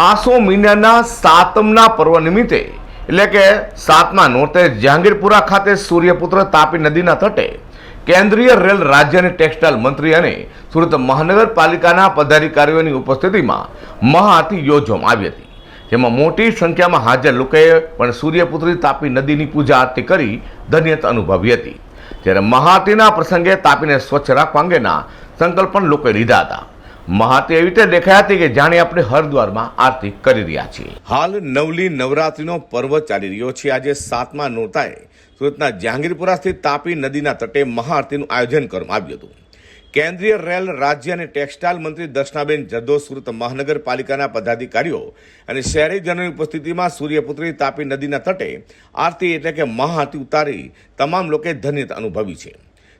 આસો મહિનાના સાતમના પર્વ નિમિત્તે, એટલે કે સાતમા નોરતે જહાંગીરપુરા ખાતે સૂર્યપુત્ર તાપી નદીના તટે, કેન્દ્રીય રેલ રાજ્ય અને ટેક્સટાઇલ મંત્રી અને સુરત મહાનગરપાલિકાના પદાધિકારીઓની ઉપસ્થિતિમાં મહાઆરતી યોજવામાં આવી હતી. જેમાં મોટી સંખ્યામાં હાજર લોકોએ પણ સૂર્યપુત્રી તાપી નદીની પૂજા આરતી કરી ધન્યતા અનુભવી હતી. જ્યારે મહાઆરતીના પ્રસંગે તાપીને સ્વચ્છ રાખવા અંગેના સંકલ્પ પણ લોકોએ લીધા હતા. મહાઆરતી એવી રીતે દેખાઈ હતી કે જાણે આપણે હરદ્વારમાં આરતી કરી રહ્યા છીએ. હાલ નવલી નવરાત્રીનો પર્વ ચાલી રહ્યો છે. આજે સાતમા નોરતાએ સુરતના જહાંગીરપુરા સ્થિત તાપી નદીના તટે મહાઆરતીનું આયોજન કરવામાં આવ્યું હતું. કેન્દ્રીય રેલ, રાજ્ય અને ટેક્સટાઇલ મંત્રી દર્શનાબેન જદ્દો સુરત મહાનગરપાલિકાના પદાધિકારીઓ અને શહેરીજનોની ઉપસ્થિતિમાં સૂર્યપુત્રી તાપી નદીના તટે આરતી એટલે કે મહાઆરતી ઉતારી તમામ લોકોએ ધન્યતા અનુભવી છે.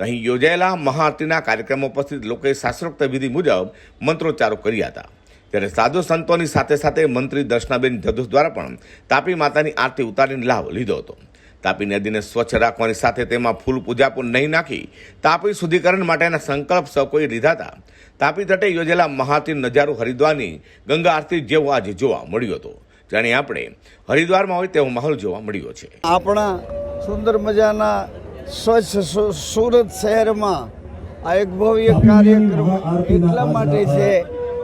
અહીં યોજાયેલા મહાઆરતીના કાર્યક્રમો ઉપસ્થિત લોકોએ શાસ્ત્રોક્ત વિધિ મુજબ મંત્રોચ્ચારો કર્યા હતા. ત્યારે સાધુ સંતોની સાથે સાથે મંત્રી દર્શનાબેન જદ્દો દ્વારા પણ તાપી માતાની આરતી ઉતારીને લાભ લીધો હતો. તાપી નદીને સ્વચ્છ રાખવાની સાથે તેમાં ફૂલ પૂજા પણ નહીં નાખી તાપી શુદ્ધિકરણ માટેના સંકલ્પ સૌ કોઈ લીધા હતા. તાપી તટે યોજેલા મહાતી નજારો હરિદ્વારની ગંગા આરતી જેવો આજે જોવા મળ્યો હતો. જાણે આપણે, હરિદ્વારમાં હોય તેવો માહોલ જોવા મળ્યો છે. આપણા સુંદર મજાના સ્વચ્છ સુરત શહેરમાં આ એક ભવ્ય કાર્યક્રમ એટલા માટે છે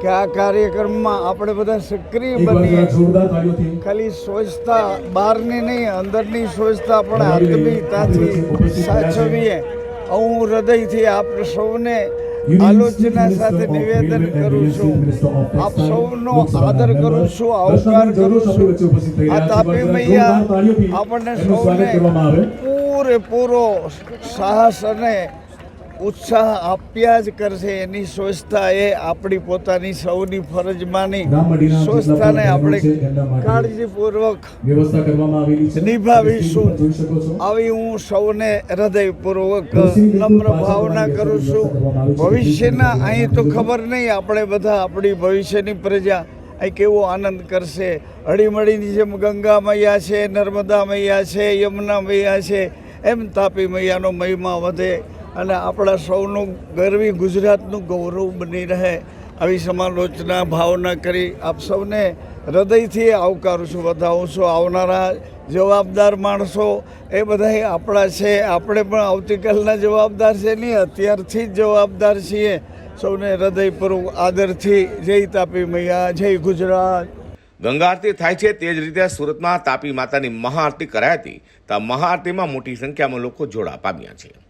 કે આ કાર્યક્રમમાં આપણે બધા સક્રિય બનીએ ખાલી સ્વચ્છતા બહારની નહીં અંદરની સ્વચ્છતા પણ આત્મીયતાથી સાચવીએ. હું હૃદયથી આપ સૌને આલોચના સાથે નિવેદન કરું છું. આપ સૌનો આદર કરું છું આવકાર કરું છું. આ તાપી મૈયા આપણને સૌને પૂરેપૂરો સાહસ અને ઉત્સાહ આપ્યા જ કરશે એની સ્વચ્છતા એ આપણી પોતાની સૌની ફરજમાંની સ્વચ્છતાને આપણે કાળજીપૂર્વક નિભાવીશું. આવી હું સૌને હૃદયપૂર્વક નમ્ર ભાવના કરું છું. ભવિષ્યના અહીં તો ખબર નહીં આપણે બધા આપણી ભવિષ્યની પ્રજા. અહીં કેવો આનંદ કરશે? હળીમળીની જેમ ગંગા મૈયા છે નર્મદા મૈયા છે યમુના મૈયા છે એમ તાપી મૈયાનો મહિમા વધે. અને આપણા સૌનું ગરવી ગુજરાતનું ગૌરવ બની રહે આવી સમાલોચના, ભાવના કરી આપ સૌને હૃદયથી આવકારું છું, વધાવું છું. આવનારા જવાબદાર માણસો એ બધા આપણા છે. આપણે પણ આવતીકાલના જવાબદાર છે નહીં, અત્યારથી જ જવાબદાર છીએ. સૌને હૃદયપૂર્વક આદરથી જય તાપી મૈયા, જય ગુજરાત. ગંગા આરતી થાય છે તે જ રીતે સુરતમાં તાપી માતાની મહાઆરતી કરાઈ હતી. તો મહાઆરતીમાં મોટી સંખ્યામાં લોકો જોડા પામ્યા છે.